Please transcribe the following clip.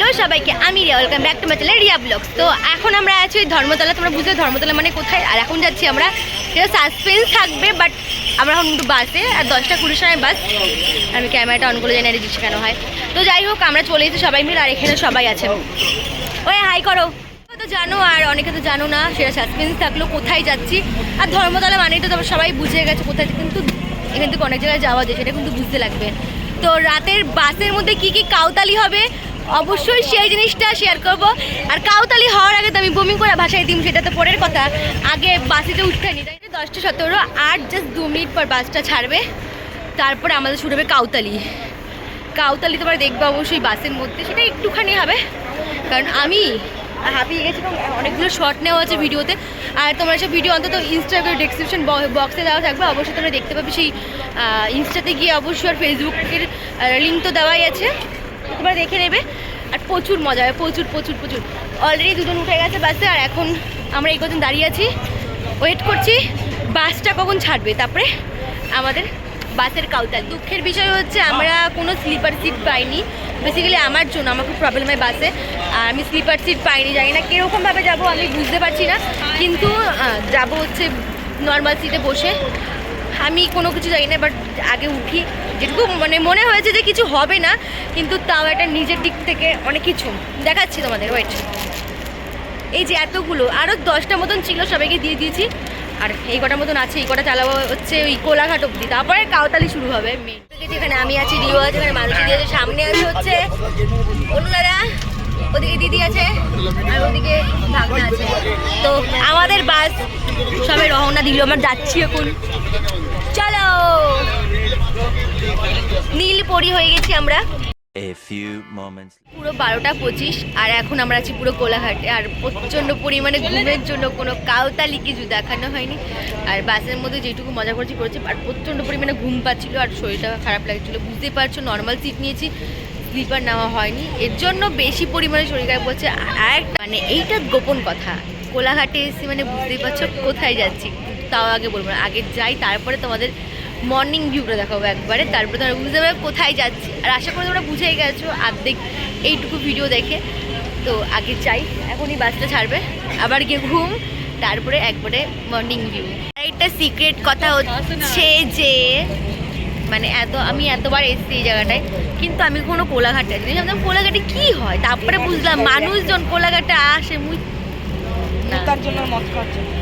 Hello সবাইকে, আমি Riya welcome back to my channel Riya vlogs তো এখন আমরা আছি ধর্মতলা, তোমরা বুঝতে ধর্মতলা মানে কোথায়? আর এখন যাচ্ছি আমরা সেটা সাসপেন্স থাকবে বাট আমরা এখন একটু বাসে আর দশটা কুড়ির সময় বাস আমি ক্যামেরাটা অন করে জানি রিজিস্ট কেন হয়। তো যাই হোক, আমরা চলে এসেছি সবাই মিলে, আর এখানে সবাই আছে। ওই হাই করো। তো জানো, আর অনেকে তো জানো না, সেটা সাসপেন্স থাকল, কোথায় যাচ্ছি? আর ধর্মতলা মানেই তো তোমরা সবাই বুঝে গেছে কোথায় কিন্তু এখান থেকে অনেক জায়গায় যাওয়া যায়, সেটা কিন্তু বুঝতে লাগবে। তো রাতের বাসের মধ্যে কি কি কাউতালি হবে অবশ্যই সেই জিনিসটা শেয়ার করব। আর কাউতালি হওয়ার আগে তো আমি বমি করে ভাষায় দিম, সেটা তো পরের কথা। আগে বাসেতে উঠতে নি তাই? দশটা সতেরো, আর জাস্ট দু মিনিট পর বাসটা ছাড়বে। তারপরে আমাদের শুরু হবে কাউতালি। কাউতালি তোমরা দেখবে অবশ্যই বাসের মধ্যে, সেটা একটুখানি হবে। কারণ আমি হাঁপিয়ে গেছি এবং অনেকগুলো শর্ট নেওয়া আছে ভিডিওতে। আর তোমরা সব ভিডিও অন্তত ইনস্টাগ্রাম ডিসক্রিপশন বক্সে দেওয়া থাকবে, অবশ্যই তোমরা দেখতে পাবে সেই ইনস্টাতে গিয়ে অবশ্যই আর ফেসবুকের লিঙ্ক তো দেওয়াই আছে। তোমরা দেখে নেবে। আর প্রচুর মজা হবে প্রচুর প্রচুর প্রচুর। অলরেডি দুজন উঠে গেছে বাসে আর এখন আমরা এই কজন দাঁড়িয়ে আছি। ওয়েট করছি বাসটা কখন ছাড়বে? তারপরে আমাদের বাসের কাউতাল। দুঃখের বিষয় হচ্ছে আমরা কোনো স্লিপার সিট পাইনি। বেসিক্যালি আমার জন্য আমার খুব প্রবলেম হয় বাসে। আর আমি স্লিপার সিট পাইনি জানি না কীরকমভাবে যাব আমি বুঝতে পারছি না। কিন্তু যাব হচ্ছে নর্মাল সিটে বসে। আমি কোনো কিছু জানি না বাট আগে উঠি। যেটুকু মানে মনে হয়েছে যে কিছু হবে না, কিন্তু তাও একটা নিজের দিক থেকে অনেক কিছু দেখাচ্ছি তোমাদের ওয়েট এই যে এতগুলো আরও দশটা মতন ছিল সবাইকে দিয়ে দিয়েছি। আর এই কটার মতন আছে, এই কটা চালাবো হচ্ছে ওই কোলাঘাট অব্দি তারপরে কাউতালি শুরু হবে মেন যেখানে আমি আছি রিও আছে এখানে মানুষ দিয়ে আছে সামনে আছে হচ্ছে অনুদারা ওদিকে দিদি আছে আর ওদিকে ভাগনা আছে। তো আমাদের বাস সবাই রওনা দিল আমরা যাচ্ছি এখন। চলো! নীল পরি হয়ে গেছি আমরা। পুরো বারোটা পঁচিশ আর এখন আমরা আছি পুরো কোলাঘাটে আর প্রচণ্ড পরিমাণে ঘুমের জন্য কোনো কাউতালি কিছু দেখানো হয়নি। আর বাসের মধ্যে যেটুকু মজা করেছি করেছি আর প্রচণ্ড পরিমাণে ঘুম পাচ্ছিলো আর শরীরটা খারাপ লাগছিল। বুঝতে পারছ নর্মাল সিট নিয়েছি। স্লিপার নেওয়া হয়নি। এর জন্য বেশি পরিমাণে শরীর খারাপ হচ্ছে আর মানে এইটা গোপন কথা। কোলাঘাটে এসে মানে বুঝতেই পারছ কোথায় যাচ্ছি। তাও আগে বলব না। আগে যাই তারপরে তোমাদের মর্নিং ভিউটা দেখাবো একবারে। তারপরে তোমরা বুঝতে পারবে কোথায় যাচ্ছি। আর আশা করি তোমরা বুঝেই গেছো আর্ধেক এইটুকু ভিডিও দেখে। তো আগে যাই এখনই বাসটা ছাড়বে। আবার গিয়ে ঘুম তারপরে একবারে মর্নিং ভিউ একটা সিক্রেট কথা হচ্ছে যে মানে এত আমি এতবার এসেছি এই জায়গাটায় কিন্তু আমি কোনো কোলাঘাটে আসিনি ভাবলাম কোলাঘাটে কি হয়? তারপরে বুঝলাম মানুষজন কোলাঘাটে আসে মুই না তার জন্য মত খাচ্ছে জন্য